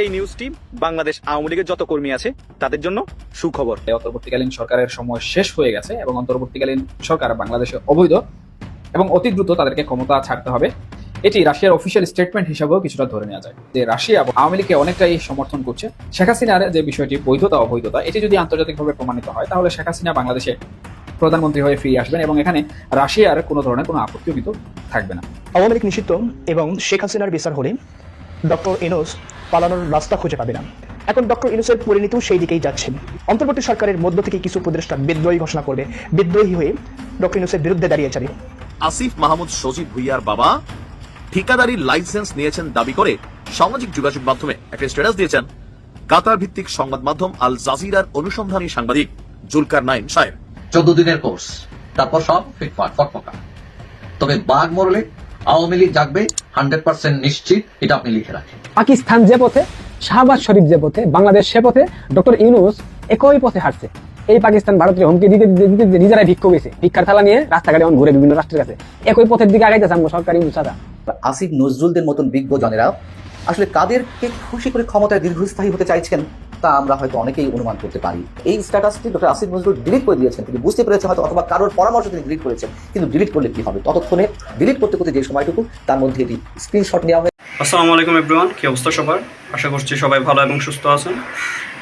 এই নিউজটি বাংলাদেশ আওয়ামী লীগের যত কর্মী আছে তাদের জন্য সুখবর। এই অন্তর্বর্তীকালীন সরকারের সময় শেষ হয়ে গেছে এবং অন্তর্বর্তীকালীন সরকার বাংলাদেশে অবৈধ এবং অতি দ্রুত তাদেরকে ক্ষমতা ছাড়তে হবে। এটি রাশিয়ার অফিসিয়াল স্টেটমেন্ট হিসাবেও কিছুটা ধরে নেওয়া যায় যে রাশিয়া আওয়ামী লীগকে অনেকটাই সমর্থন করছে। শেখ হাসিনার যে বিষয়টি বৈধতা অবৈধতা এটি যদি আন্তর্জাতিকভাবে প্রমাণিত হয় তাহলে শেখ হাসিনা বাংলাদেশে প্রধানমন্ত্রী হয়ে ফিরে আসবেন এবং এখানে রাশিয়ার কোনো ধরনের কোনো আপত্তিও কিন্তু থাকবে না। আওয়ামী লীগ নিষিদ্ধ এবং শেখ হাসিনার বিচার হলে ডক্টর ইনোস পালানোর রাস্তা খুঁজে পাবে না। এখন ডক্টর ইনোসের পরিণতিও সেই দিকেই যাচ্ছে অন্তর্বর্তী সরকারের মধ্য থেকে কিছু উপদেষ্টা বিদ্রোহী ঘোষণা করবে। বিদ্রোহী হয়ে ডক্টর ইনোসের বিরুদ্ধে দাঁড়িয়ে যাবে। আসিফ মাহমুদ সজীব ভুইয়ার বাবা ঠিকাদারির লাইসেন্স নিয়েছেন দাবি করে সামাজিক যোগাযোগ মাধ্যমে একটা স্ট্যাটাস দিয়েছেন। কাতার ভিত্তিক সংবাদ মাধ্যম আল জাজিরার অনুসন্ধানী সাংবাদিক জুলকার নাইন সাহেব। চোদ্দ দিনের কোর্স তারপর সব ফিটফাট ফটফটা। তবে বাঘ মরলে আওয়ামী লীগ জাগবে হান্ড্রেড পার্সেন্ট নিশ্চিত এটা আপনি লিখে রাখেন। পাকিস্তান যে পথে শাহবাজ শরীফ যে পথে বাংলাদেশ সে পথে ডক্টর ইউনুস একই পথে হাঁটছে। এই পাকিস্তান ভারতের হুমকি দিতে দিতে নিজেরাই ভিক্ষু গেছে ভিক্ষার থালা নিয়ে রাস্তাঘাটে এখন ঘুরে বিভিন্ন রাষ্ট্রের কাছে। একই পথের দিকে আগাইতেছে আমরা সরকারি মুসাদা আসিফ নজরুলদের মতন বিজ্ঞজনেরা আসলে কাদেরকে খুশি করে ক্ষমতায় দীর্ঘস্থায়ী হতে চাইছেন? তা আমরা হয়তো অনেকেই অনুমান করতে পারি। এই স্ট্যাটাসটি ডক্টর আসিফ নজরুল ডিলিট করে দিয়েছেন। তিনি বুঝতে পেরেছেন হয়তো অথবা কারোর পরামর্শ তিনি ডিলিট করেছেন। কিন্তু ডিলিট করলে কি হবে? ততক্ষণে ডিলিট করতে করতে যে সময়টুকু, তার মধ্যে এটি স্ক্রিনশট নেওয়া হয়েছে। আসসালামু আলাইকুম এভরিওয়ান কি অবস্থা সবার? আশা করছি সবাই ভালো এবং সুস্থ আছেন।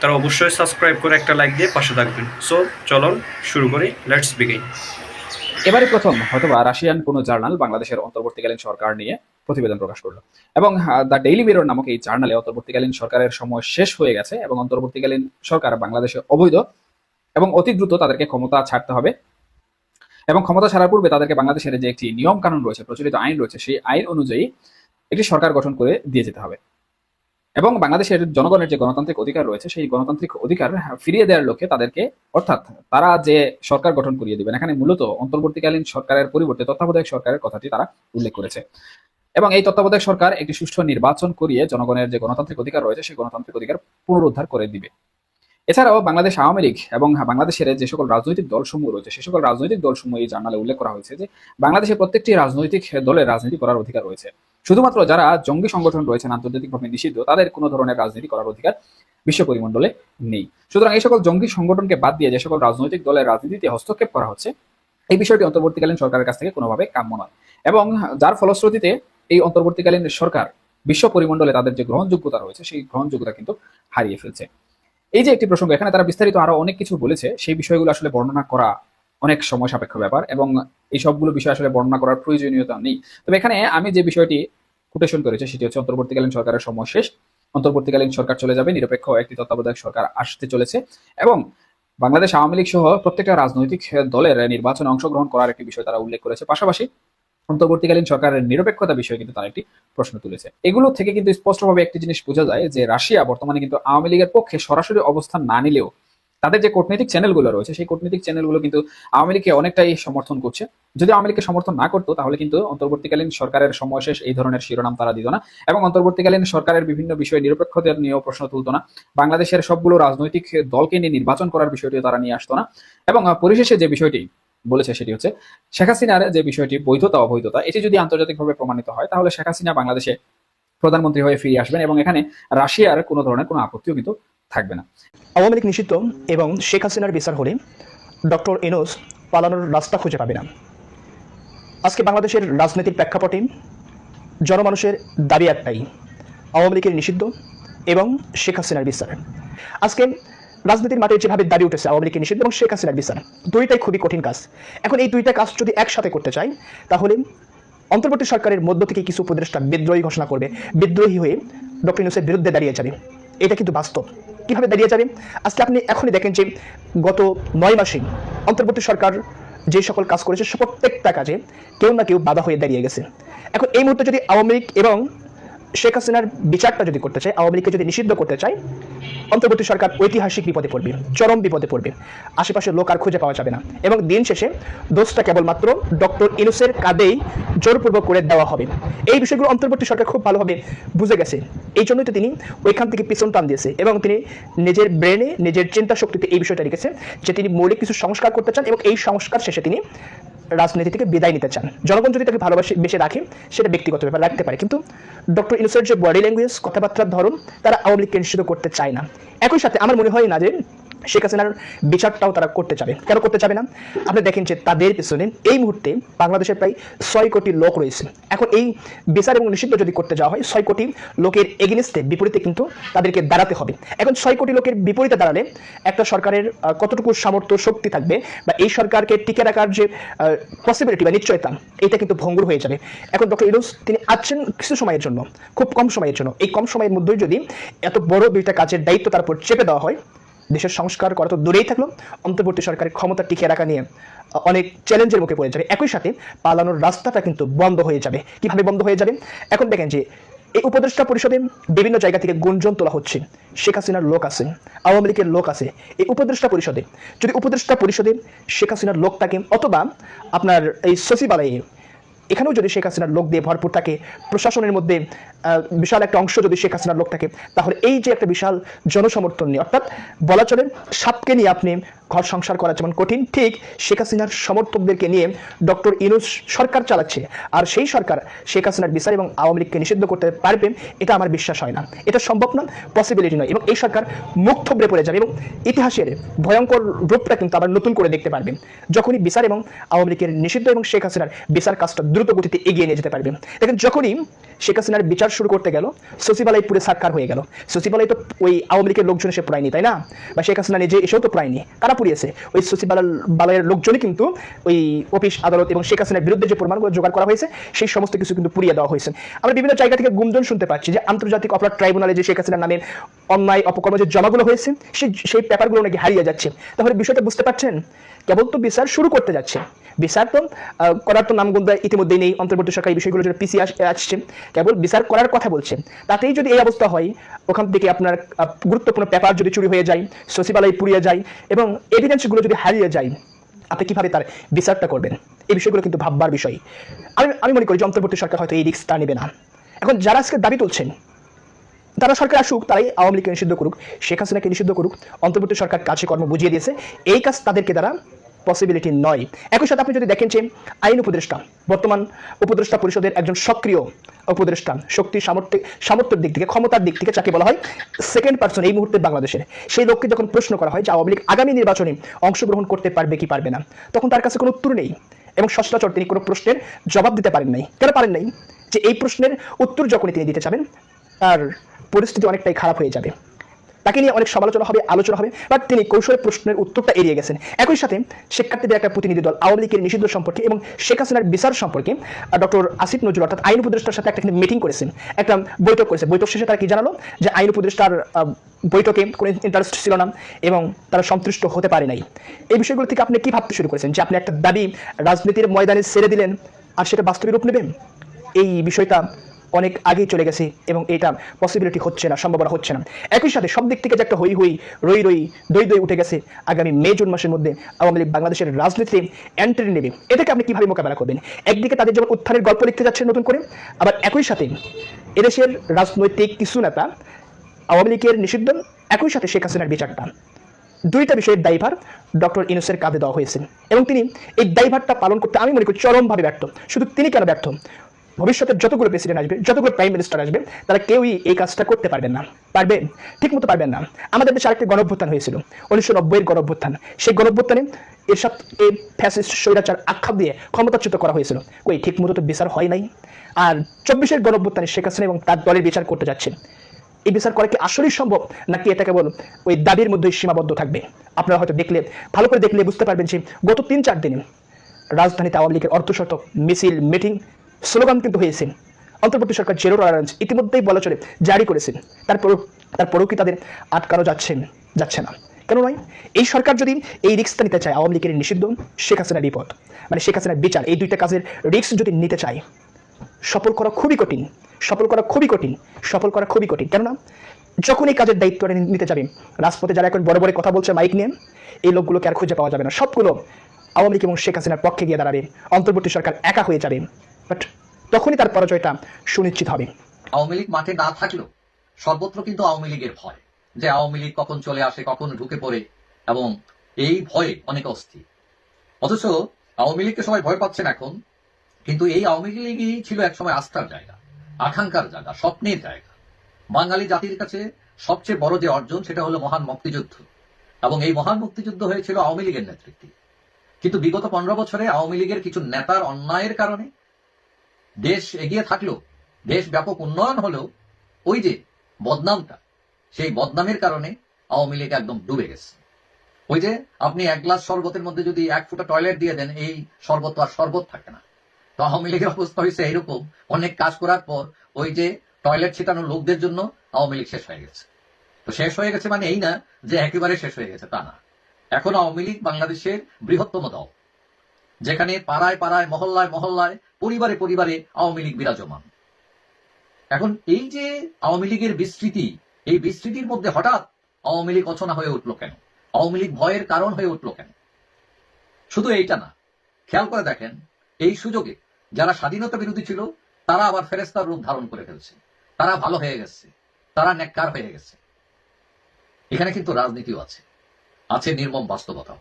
তারা অবশ্যই সাবস্ক্রাইব করে একটা লাইক দিয়ে পাশে থাকবেন। সো চলুন শুরু করি। লেটস বিগিন এবারে প্রথম হয়তোবা রাশিয়ান কোনো জার্নাল বাংলাদেশের অন্তর্বর্তীকালীন সরকার নিয়ে প্রতিবেদন প্রকাশ করল। এবং দ্য ডেইলি মিরর নামক এই জার্নালে অন্তর্বর্তীকালীন সরকারের সময় শেষ হয়ে গেছে এবং অন্তর্বর্তীকালীন সরকার বাংলাদেশে অবৈধ এবং অতি দ্রুত তাদেরকে ক্ষমতা ছাড়তে হবে। এবং ক্ষমতা ছাড়ার পূর্বে তাদেরকে বাংলাদেশের যে একটি নিয়ম কানুন রয়েছে, প্রচলিত আইন রয়েছে, সেই আইন অনুযায়ী একটি সরকার গঠন করে দিয়ে যেতে হবে। এবং বাংলাদেশের জনগণের যে গণতান্ত্রিক অধিকার রয়েছে, সেই গণতান্ত্রিক অধিকার ফিরিয়ে দেওয়ার লক্ষ্যে তাদেরকে, অর্থাৎ তারা যে সরকার গঠন করিয়ে দিবেন, এখানে মূলত অন্তর্বর্তীকালীন সরকারের পরিবর্তে তত্ত্বাবধায়ক সরকারের কথাটি তারা উল্লেখ করেছে। এবং এই তত্ত্বাবধায়ক সরকার একটি সুষ্ঠু নির্বাচন করিয়ে জনগণের যে গণতান্ত্রিক অধিকার রয়েছে, সেই গণতান্ত্রিক অধিকার পুনরুদ্ধার করে দিবে। এছাড়াও বাংলাদেশ আওয়ামী লীগ এবং বাংলাদেশের যে সকল রাজনৈতিক দলসমূহ রয়েছে, সে সকল রাজনৈতিক দলসমূহ এই জার্নালে উল্লেখ করা হয়েছে যে, বাংলাদেশের প্রত্যেকটি রাজনৈতিক দলের রাজনীতি করার অধিকার রয়েছে। শুধুমাত্র যারা জঙ্গি সংগঠন রয়েছেন আন্তর্জাতিকভাবে নিষিদ্ধ, তাদের কোনো ধরনের রাজনীতি করার অধিকার বিশ্ব পরিমণ্ডলে নেই। সুতরাং এই সকল জঙ্গি সংগঠনকে বাদ দিয়ে যে সকল রাজনৈতিক দলের রাজনীতিতে হস্তক্ষেপ করা হচ্ছে, এই বিষয়টি অন্তর্বর্তীকালীন সরকারের কাছ থেকে কোনোভাবে কাম্য নয়। এবং যার ফলশ্রুতিতে এই অন্তর্বর্তীকালীন সরকার বিশ্ব পরিমণ্ডলে তাদের যে গ্রহণযোগ্যতা রয়েছে, সেই গ্রহণযোগ্যতা কিন্তু হারিয়ে ফেলছে। এই যে একটি প্রসঙ্গ, এখানে তারা বিস্তারিত আরও অনেক কিছু বলেছে, সেই বিষয়গুলো আসলে বর্ণনা করা অনেক সময় সাপেক্ষ ব্যাপার এবং এই সবগুলো বিষয় আসলে বর্ণনা করার প্রয়োজনীয়তা নেই। তবে এখানে আমি যে বিষয়টি কোটেশন করেছে সেটি হচ্ছে অন্তর্বর্তীকালীন সরকারের সময় শেষ। অন্তর্বর্তীকালীন সরকার চলে যাবে, নিরপেক্ষ একটি তত্ত্বাবধায়ক সরকার আসতে চলেছে এবং বাংলাদেশ আওয়ামী লীগ সহ প্রত্যেকটা রাজনৈতিক দলের নির্বাচনে অংশগ্রহণ করার একটি বিষয় তারা উল্লেখ করেছে। পাশাপাশি অন্তর্বর্তীকালীন সরকারের নিরপেক্ষতা বিষয়ে কিন্তু তারা একটি প্রশ্ন তুলেছে। এগুলো থেকে কিন্তু স্পষ্টভাবে একটি জিনিস বোঝা যায় যে রাশিয়া বর্তমানে কিন্তু আওয়ামী লীগের পক্ষে সরাসরি অবস্থান না নিলেও তাদের যে কূটনৈতিক চ্যানেলগুলো রয়েছে, সেই কূটনৈতিক চ্যানেলগুলো কিন্তু আওয়ামী লীগকে অনেকটাই সমর্থন করছে। যদি আওয়ামী লীগকে সমর্থন না করতো, তাহলে কিন্তু অন্তর্বর্তীকালীন সরকারের সময় শেষ এই ধরনের শিরোনাম তারা দিত না এবং অন্তর্বর্তীকালীন সরকারের বিভিন্ন বিষয়ে নিরপেক্ষতার নিয়েও প্রশ্ন তুলতো না। বাংলাদেশের সবগুলো রাজনৈতিক দলকে নিয়ে নির্বাচন করার বিষয়টিও তারা নিয়ে আসতো না। এবং পরিশেষে যে বিষয়টি বলেছে সেটি হচ্ছে, শেখ হাসিনার যে বিষয়টি, বৈধতা, অবৈধতা, এটি যদি আন্তর্জাতিকভাবে প্রমাণিত হয়, তাহলে শেখ হাসিনা বাংলাদেশে প্রধানমন্ত্রী হয়ে ফিরে আসবেন এবং এখানে রাশিয়ার কোনো ধরনের কোনো আপত্তিও কিন্তু থাকবে না। আওয়ামী লীগ নিষিদ্ধ এবং শেখ হাসিনার বিচার হলে ডক্টর ইনোস পালানোর রাস্তা খুঁজে পাবে না। আজকে বাংলাদেশের রাজনীতির প্রেক্ষাপটে জনমানুষের দাবি একটাই, আওয়ামী লীগের নিষিদ্ধ এবং শেখ হাসিনার বিচার। আজকে রাজনীতির মাঠে যেভাবে দাবি উঠেছে আওয়ামী লীগের নিষিদ্ধ এবং শেখ হাসিনার বিচার, দুইটাই খুবই কঠিন কাজ। এখন এই দুইটা কাজ যদি একসাথে করতে চাই, তাহলে অন্তর্বর্তী সরকারের মধ্য থেকে কিছু উপদেষ্টা বিদ্রোহী ঘোষণা করবে। বিদ্রোহী হয়ে ডক্টর ইউনুসের বিরুদ্ধে দাঁড়িয়ে যাবে। এটা কিন্তু বাস্তব। কীভাবে দাঁড়িয়ে যাবে? আজকে আপনি এখনই দেখেন যে গত নয় মাসে অন্তর্বর্তী সরকার যে সকল কাজ করেছে প্রত্যেকটা কাজে কেউ না কেউ বাধা হয়ে দাঁড়িয়ে গেছে। এখন এই মুহূর্তে যদি আওয়ামী লীগ এবং শেখ হাসিনার বিচারটা যদি করতে চায়, আওয়ামী লীগকে যদি নিষিদ্ধ করতে চায়, অন্তর্বর্তী সরকার ঐতিহাসিক বিপদে পড়বে, চরম বিপদে পড়বে। আশেপাশে লোক আর খুঁজে পাওয়া যাবে না। এবং দিন শেষে দোষটা কেবলমাত্র ডক্টর ইনুসের কাঁধেই জোরপূর্বক করে দেওয়া হবে। এই বিষয়গুলো অন্তর্বর্তী সরকার খুব ভালোভাবে বুঝে গেছে। এই জন্যই তো তিনি ওইখান থেকে পিছন টান দিয়েছে এবং তিনি নিজের ব্রেনে নিজের চিন্তা শক্তিতে এই বিষয়টা রেখেছে যে তিনি মৌলিক কিছু সংস্কার করতে চান এবং এই সংস্কার শেষে তিনি রাজনীতি থেকে বিদায় নিতে চান। জনগণ যদি তাকে ভালোবাসে, বেশি রাখে, সেটা ব্যক্তিগত ব্যাপার রাখতে পারে। কিন্তু ডক্টর ইনুসের যে বডি ল্যাঙ্গুয়েজ কথাবার্তার ধরন, তারা আওয়ামী লীগকে নিশ্চিত করতে চায় না। একই সাথে আমার মনে হয় না যে শেখ হাসিনার বিচারটাও তারা করতে চাবে। কেন করতে চাবে না? আপনি দেখেন যে তাদের পিছনে এই মুহূর্তে বাংলাদেশের প্রায় ছয় কোটি লোক রয়েছে। এখন এই বিচার এবং নিষিদ্ধ যদি করতে যাওয়া হয়, ছয় কোটি লোকের এগেনিস্টে বিপরীতে কিন্তু তাদেরকে দাঁড়াতে হবে। এখন ছয় কোটি লোকের বিপরীতে দাঁড়ালে একটা সরকারের কতটুকু সামর্থ্য, শক্তি থাকবে বা এই সরকারকে টিকে রাখার যে পসিবিলিটি বা নিশ্চয়তা, এটা কিন্তু ভঙ্গুর হয়ে যাবে। এখন ডক্টর ইউনুস, তিনি আছেন কিছু সময়ের জন্য, খুব কম সময়ের জন্য। এই কম সময়ের মধ্যেই যদি এত বড় দুইটা কাজের দায়িত্ব তার উপর চেপে দেওয়া হয় দেশের সংস্কার করা তো দূরেই থাকল। অন্তর্বর্তী সরকারের ক্ষমতা টিকিয়ে রাখা নিয়ে অনেক চ্যালেঞ্জের মুখে পড়ে যাবে। একই সাথে পালানোর রাস্তাটা কিন্তু বন্ধ হয়ে যাবে। কীভাবে বন্ধ হয়ে যাবে? এখন দেখেন যে, এই উপদেষ্টা পরিষদে বিভিন্ন জায়গা থেকে গুঞ্জন তোলা হচ্ছে। শেখ হাসিনার লোক আছে, আওয়ামী লীগের লোক আছে। এই উপদেষ্টা পরিষদে, যদি উপদেষ্টা পরিষদে শেখ হাসিনার লোক থাকে অথবা আপনার এই সচিবালয়ে এখানেও যদি শেখ হাসিনার লোক দিয়ে ভরপুর থাকে, প্রশাসনের মধ্যে বিশাল একটা অংশ যদি শেখ হাসিনার লোক থাকে, তাহলে এই যে একটা বিশাল জনসমর্থন নিয়ে, অর্থাৎ বলা চলে সাপকে নিয়ে আপনি ঘর সংসার করা যেমন কঠিন, ঠিক শেখ হাসিনার সমর্থকদেরকে নিয়ে ডক্টর ইনুস সরকার চালাচ্ছে। আর সেই সরকার শেখ হাসিনার বিচার এবং আওয়ামী লীগকে নিষিদ্ধ করতে পারবে, এটা আমার বিশ্বাস হয় না। এটা সম্ভব না পসিবিলিটি নয়। এবং এই সরকার মুখ থবড়ে পড়ে যাবে এবং ইতিহাসের ভয়ঙ্কর রূপটা কিন্তু আবার নতুন করে দেখতে পারবে। যখনই বিচার এবং আওয়ামী লীগের নিষিদ্ধ এবং শেখ হাসিনার বিচার কাজটা দ্রুত গতিতে এগিয়ে নিয়ে যেতে পারবে। দেখেন, যখনই শেখ হাসিনার বিচার শুরু করতে গেল, সচিবালয় পুরে সাক্ষার হয়ে গেল। সচিবালয় তো ওই আওয়ামী লীগের লোকজন এসে পড়ায়নি, তাই না? বা শেখ হাসিনা নিজে এসেও তো পড়ায়নি কারা পুড়িয়েছে। ওই সচিবালয়ের লোকজনই কিন্তু ওই অফিস, আদালত এবং শেখ হাসিনার বিরুদ্ধে যে প্রমাণগুলো জোগাড় করা হয়েছে, সেই সমস্ত কিছু কিন্তু পুড়িয়ে দেওয়া হয়েছে। আমরা বিভিন্ন জায়গা থেকে গুঞ্জন শুনতে পাচ্ছি যে আন্তর্জাতিক অপরাধ ট্রাইব্যুনালে যে শেখ হাসিনার নামে অন্যায় অপকর্ম যে জমাগুলো হয়েছে, সেই সেই পেপারগুলো নাকি হারিয়ে যাচ্ছে। তাহলে বিষয়টা বুঝতে পারছেন? কেবল তো বিচার শুরু করতে যাচ্ছে। বিচার তো করার তো নামগন্ধ ইতিমধ্যেই নেই। অন্তর্বর্তী সরকার এই বিষয়গুলো জন্য পিছিয়ে আস- আসছে। কেবল বিচার করার কথা বলছে। তাতেই যদি এই অবস্থা হয়, ওখান থেকে আপনার গুরুত্বপূর্ণ পেপার যদি চুরি হয়ে যায়, সচিবালয় পুড়িয়ে যায় এবং এভিডেন্সগুলো যদি হারিয়ে যায়, আপনি কীভাবে তার বিচারটা করবেন? এই বিষয়গুলো কিন্তু ভাববার বিষয়। আমি আমি মনে করি যে অন্তর্বর্তী সরকার হয়তো এই রিস্কটা নেবে না। এখন যারা আজকে দাবি তুলছেন তারা সরকার আসুক, তারাই আওয়ামী লীগকে নিষিদ্ধ করুক, শেখ হাসিনাকে নিষিদ্ধ করুক, অন্তর্বর্তী সরকার কাছে কর্ম বুঝিয়ে দিয়েছে, এই কাজ তাদেরকে দ্বারা পসিবিলিটি নয়। একই সাথে আপনি যদি দেখেন যে আইন উপদেষ্টা, বর্তমান উপদেষ্টা পরিষদের একজন সক্রিয় উপদেষ্টা, শক্তি, সামর্থ্য, সামর্থ্যের দিক থেকে, ক্ষমতার দিক থেকে যাকে বলা হয় সেকেন্ড পার্সন এই মুহূর্তে বাংলাদেশের। সেই লোককে যখন প্রশ্ন করা হয় যে আওয়ামী লীগ আগামী নির্বাচনে অংশগ্রহণ করতে পারবে কি পারবে না, তখন তার কাছে কোনো উত্তর নেই এবং সচরাচর তিনি কোনো প্রশ্নের জবাব দিতে পারেন নাই। কেন পারেন নাই? যে এই প্রশ্নের উত্তর যখনই তিনি দিতে চাবেন তার পরিস্থিতি অনেকটাই খারাপ হয়ে যাবে। তাকে নিয়ে অনেক সমালোচনা হবে, আলোচনা হবে বাট তিনি কৌশলে প্রশ্নের উত্তরটা এড়িয়ে গেছেন। একই সাথে শিক্ষার্থীদের একটা প্রতিনিধি দল, আওয়ামী লীগের নিষিদ্ধ সম্পর্কে এবং শেখ হাসিনার বিচার সম্পর্কে ডক্টর আসিফ নজরুল, অর্থাৎ আইন উপদেষ্টার সাথে একটা মিটিং করেছেন। একটা বৈঠক করেছে। বৈঠক শেষে তারা কি জানালো? যে আইন উপদেষ্টার বৈঠকে কোনো ইন্টারেস্ট ছিল না এবং তারা সন্তুষ্ট হতে পারে নাই। এই বিষয়গুলো থেকে আপনি কি ভাবতে শুরু করেছেন? যে আপনি একটা দাবি রাজনীতির ময়দানে ছেড়ে দিলেন আর সেটা বাস্তবে রূপ নেবেন এই বিষয়টা অনেক আগেই চলে গেছে এবং এটা পসিবিলিটি হচ্ছে না, সম্ভাবনা হচ্ছে না। একই সাথে সব দিক থেকে যে একটা হই হই, রই রই, দই দই উঠে গেছে আগামী মে, জুন মাসের মধ্যে আওয়ামী লীগ বাংলাদেশের রাজনীতিতে এন্ট্রি নেবে। এটাকে আপনি কীভাবে মোকাবেলা করবেন? একদিকে তাদের যেমন উত্থানের গল্প লিখতে যাচ্ছে নতুন করে, আবার একই সাথে এদেশের রাজনৈতিক কিছু নেতা আওয়ামী লীগের নিষিদ্ধ, একই সাথে শেখ হাসিনার বিচারটা। দুইটা বিষয়ের দায়ভার ডক্টর ইনুসের কাঁধে দেওয়া হয়েছে। এবং তিনি এই দায়ভারটা পালন করতে আমি মনে করি চরমভাবে ব্যর্থ। শুধু তিনি কেন ব্যর্থ? ভবিষ্যতের যতগুলো প্রেসিডেন্ট আসবে, যতগুলো প্রাইম মিনিস্টার আসবে, তারা কেউই এই কাজটা করতে পারবেন না। পারবে? ঠিক মতো পারবেন না। আমাদের দেশে আরেকটি গণঅভ্যুত্থান হয়েছিল, উনিশশো নব্বইয়ের গণঅভ্যুত্থান। সেই গণঅভ্যুত্থানে এর সাথে এই ফ্যাসিস্ট স্বৈরাচার আখ্যা দিয়ে ক্ষমতাচ্যুত করা হয়েছিল। কই ঠিক মতো তো বিচার হয় নাই। আর চব্বিশের গণঅভ্যুত্থানে শেখ হাসিনা এবং তার দলের বিচার করতে যাচ্ছেন। এই বিচার করা কি আসলেই সম্ভব? নাকি এটা কেবল ওই দাবির মধ্যেই সীমাবদ্ধ থাকবে? আপনারা হয়তো দেখলে, ভালো করে দেখলে বুঝতে পারবেন যে গত তিন চার দিনে রাজধানীতে আওয়ামী লীগের অর্ধশত মিছিল মিটিং স্লোগান কিন্তু হয়েছে। অন্তর্বর্তী সরকার জেরো টলারেন্স ইতিমধ্যেই বলা চলে, জারি করেছেন তারপরও, তারপরেও কি তাদের আটকানো যাচ্ছেন যাচ্ছে না। কেন নয়? এই সরকার যদি এই রিক্সটা নিতে চায়, আওয়ামী লীগের নিষিদ্ধ শেখ হাসিনার বিপদ মানে শেখ হাসিনার বিচার, এই দুইটা কাজের রিক্স যদি নিতে চায়, সফল করা খুবই কঠিন, সফল করা খুবই কঠিন, সফল করা খুবই কঠিন। কেননা, যখন এই কাজের দায়িত্বটা নি- নিতে যাবে, রাজপথে যারা এখন বড় বড় কথা বলছে মাইক নিয়ে, এই লোকগুলোকে আর খুঁজে পাওয়া যাবে না। সবগুলো আওয়ামী লীগ এবং শেখ হাসিনার পক্ষে গিয়ে দাঁড়াবে। অন্তর্বর্তী সরকার একা হয়ে যাবে। বাট তখনই তার পরাজয়টা সুনিশ্চিত হবে। আওয়ামী লীগ মাঠে না থাকলেও সর্বত্র কিন্তু আওয়ামী লীগের ভয়, যে আওয়ামী লীগ কখন চলে আসে, কখন ঢুকে পড়ে, এবং এই ভয়ে অনেক অস্থির। অথচ আওয়ামী লীগকে সবাই ভয় পাচ্ছেন এখন, কিন্তু এই আওয়ামী লীগই ছিল একসময় আস্থার জায়গা, আকাঙ্ক্ষার জায়গা, স্বপ্নের জায়গা। বাঙালি জাতির কাছে সবচেয়ে বড় যে অর্জন, সেটা হলো মহান মুক্তিযুদ্ধ। এবং এই মহান মুক্তিযুদ্ধ হয়েছিল আওয়ামী লীগের নেতৃত্বে। কিন্তু বিগত পনেরো বছরে আওয়ামী লীগের কিছু নেতার অন্যায়ের কারণে দেশ এগিয়ে থাকলেও, দেশ ব্যাপক উন্নয়ন হলেও, ওই যে বদনামটা, সেই বদনামের কারণে আওয়ামী লীগ একদম ডুবে গেছে। ওই যে আপনি এক গ্লাস শরবতের মধ্যে যদি এক ফুটা টয়লেট দিয়ে দেন, এই শরবত আর শরবত থাকে না। তো আওয়ামী লীগের অবস্থা হয়েছে এইরকম অনেক কাজ করার পর ওই যে টয়লেট ছিটানো লোকদের জন্য আওয়ামী লীগ শেষ হয়ে গেছে। তো শেষ হয়ে গেছে মানে এই না যে একেবারে শেষ হয়ে গেছে তা না। এখন আওয়ামী লীগ বাংলাদেশের বৃহত্তম দল। যেখানে পাড়ায় পাড়ায়, মহল্লায় মহল্লায়, পরিবারে পরিবারে আওয়ামী লীগ বিরাজমান। এখন এই যে আওয়ামী লীগের বিস্তৃতি, এই বিস্তৃতির মধ্যে হঠাৎ আওয়ামী লীগ অচনা হয়ে উঠল কেন? আওয়ামী লীগ ভয়ের কারণ হয়ে উঠল কেন? শুধু এইটা না, খেয়াল করে দেখেন, এই সুযোগে যারা স্বাধীনতা বিরোধী ছিল, তারা আবার ফেরেস্তার রূপ ধারণ করে ফেলছে। তারা ভালো হয়ে গেছে, তারা নেককার হয়ে গেছে। এখানে কিন্তু রাজনীতিও আছে আছে নির্মম বাস্তবতাও।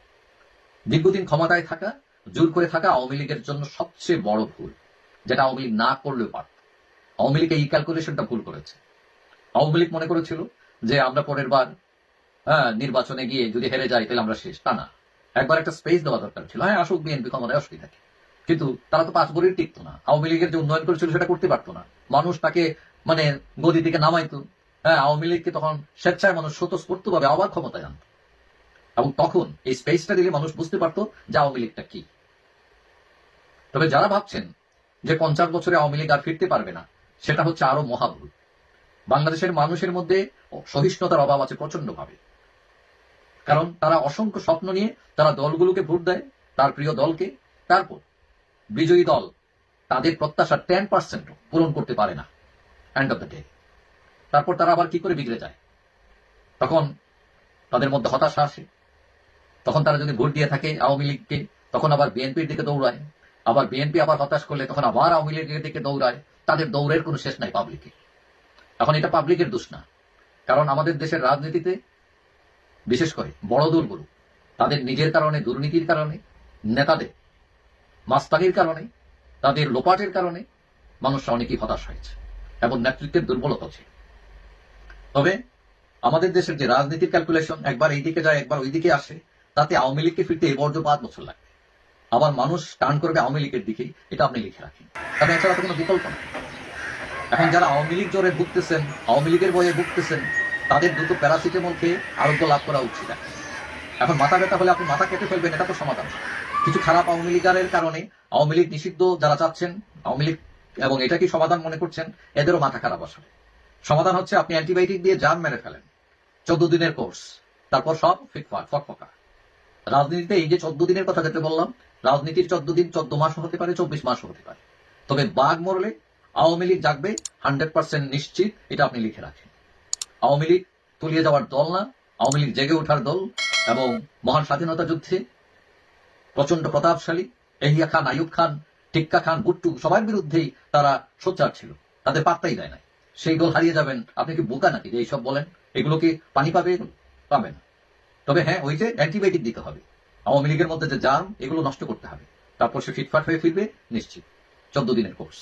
দীর্ঘদিন ক্ষমতায় থাকা জোর করে থাকা আওয়ামী লীগের জন্য সবচেয়ে বড় ভুল, যেটা আওয়ামী লীগ না করলেও পারত। আওয়ামী লীগ এই ক্যালকুলেশনটা ভুল করেছে। আওয়ামী লীগ মনে করেছিল যে আমরা পরের বার হ্যাঁ নির্বাচনে গিয়ে যদি হেরে যাই তাহলে আমরা শেষ। তা না। একবার একটা স্পেস দেওয়া দরকার ছিল। হ্যাঁ আসুক বিএনপি ক্ষমতায় অসুবিধা কি? কিন্তু তারা তো পাঁচ বছরই টিকতো না। আওয়ামী লীগের যে উন্নয়ন করেছিল সেটা করতে পারতো না। মানুষ তাকে মানে গদি থেকে নামাইতো। হ্যাঁ আওয়ামী লীগকে তখন স্বেচ্ছায় মানুষ স্বতঃস্ফূর্ত ভাবে আবার ক্ষমতায় আনত। এবং তখন এই স্পেসটা দিলে মানুষ বুঝতে পারতো যে আওয়ামী লীগটা কি। তবে যারা ভাবছেন যে পঞ্চাশ বছরে আওয়ামী লীগ আর ফিরতে পারবে না, সেটা হচ্ছে আরও মহাভুল। বাংলাদেশের মানুষের মধ্যে সহিষ্ণুতার অভাব আছে প্রচণ্ড ভাবে কারণ তারা অসংখ্য স্বপ্ন নিয়ে তারা দলগুলোকে ভোট দেয়, তার প্রিয় দলকে, তারপর বিজয়ী দল তাদের প্রত্যাশা টেন পার্সেন্ট পূরণ করতে পারে না এন্ড অফ দ্য ডে তারপর তারা আবার কি করে বিগড়ে যায়? তখন তাদের মধ্যে হতাশা আসে। তখন তারা যদি ভোট দিয়ে থাকে আওয়ামী লীগকে, তখন আবার বিএনপির দিকে দৌড়ায়। আবার বিএনপি আবার হতাশ করলে তখন আবার আওয়ামী লীগের দিকে দৌড়ায়। তাদের দৌড়ের কোনো শেষ নাই পাবলিকে এখন এটা পাবলিকের দোষ না। কারণ আমাদের দেশের রাজনীতিতে, বিশেষ করে বড় দলগুলো, তাদের নিজের কারণে, দুর্নীতির কারণে, নেতাদের, মাস্তানির কারণে, তাদের লোপাটের কারণে মানুষরা অনেকেই হতাশ হয়েছে এবং নেতৃত্বের দুর্বলতা ছিল। তবে আমাদের দেশের যে রাজনীতির ক্যালকুলেশন একবার এইদিকে যায়, একবার ওইদিকে আসে, তাতে আওয়ামী লীগকে ফিরতে এই বর্জ্য পাঁচ বছর লাগবে। আবার মানুষ টার্ন করবে আওয়ামী লীগের দিকে এটা আপনি লিখে রাখেন। কারণ এছাড়া তো কোনো বিকল্প নেই। এখন যারা আওয়ামী লীগ জ্বরে ভুগতেছেন, আওয়ামী লীগের বয়ে ভুগতেছেন, তাদের দ্রুত প্যারাসিটামল খেয়ে আরোগ্য লাভ করা উচিত এখন। মাথা ব্যথা হলে আপনি মাথা কেটে ফেলবেন, এটা তো সমাধান। কিছু খারাপ আওয়ামী লীগারের কারণে আওয়ামী লীগ নিষিদ্ধ যারা চাচ্ছেন, আওয়ামী লীগ এবং এটা কি সমাধান মনে করছেন, এদেরও মাথা খারাপ আসলে সমাধান হচ্ছে আপনি অ্যান্টিবায়োটিক দিয়ে জান মেরে ফেলেন। চোদ্দ দিনের কোর্স, তারপর সব ফিটফাট, ফকফকা। রাজনীতিতে এই যে চোদ্দ দিনের কথা যেটা বললাম রাজনীতির চোদ্দ দিন চোদ্দ মাস হতে পারে, চব্বিশ মাস হতে পারে। তবে বাঘ মরলে আওয়ামী লীগ জাগবে হান্ড্রেড পার্সেন্ট নিশ্চিত, এটা আপনি লিখে রাখেন। আওয়ামী লীগ তলিয়ে যাওয়ার দল না, আওয়ামী লীগ জেগে ওঠার দল এবং মহান স্বাধীনতা যুদ্ধে প্রচণ্ড প্রতাপশালী, এহিয়া খান আয়ুব খান, টিক্কা খান বুট্টু সবার বিরুদ্ধেই তারা সোচ্চার ছিল। তাদের পাত্তাই দেয় নাই। সেই দল হারিয়ে যাবেন, আপনি কি বোকা নাকি যে এইসব বলেন? এগুলো কি পানি পাবে? পাবেন তবে হ্যাঁ ওই যে অ্যান্টিবায়োটিক দিতে হবে। আওয়ামী লীগের মধ্যে যে জার্ম এগুলো নষ্ট করতে হবে। তারপর সে ফিটফাট হয়ে ফিরবে, নিশ্চিত। চোদ্দ দিনের কোর্স।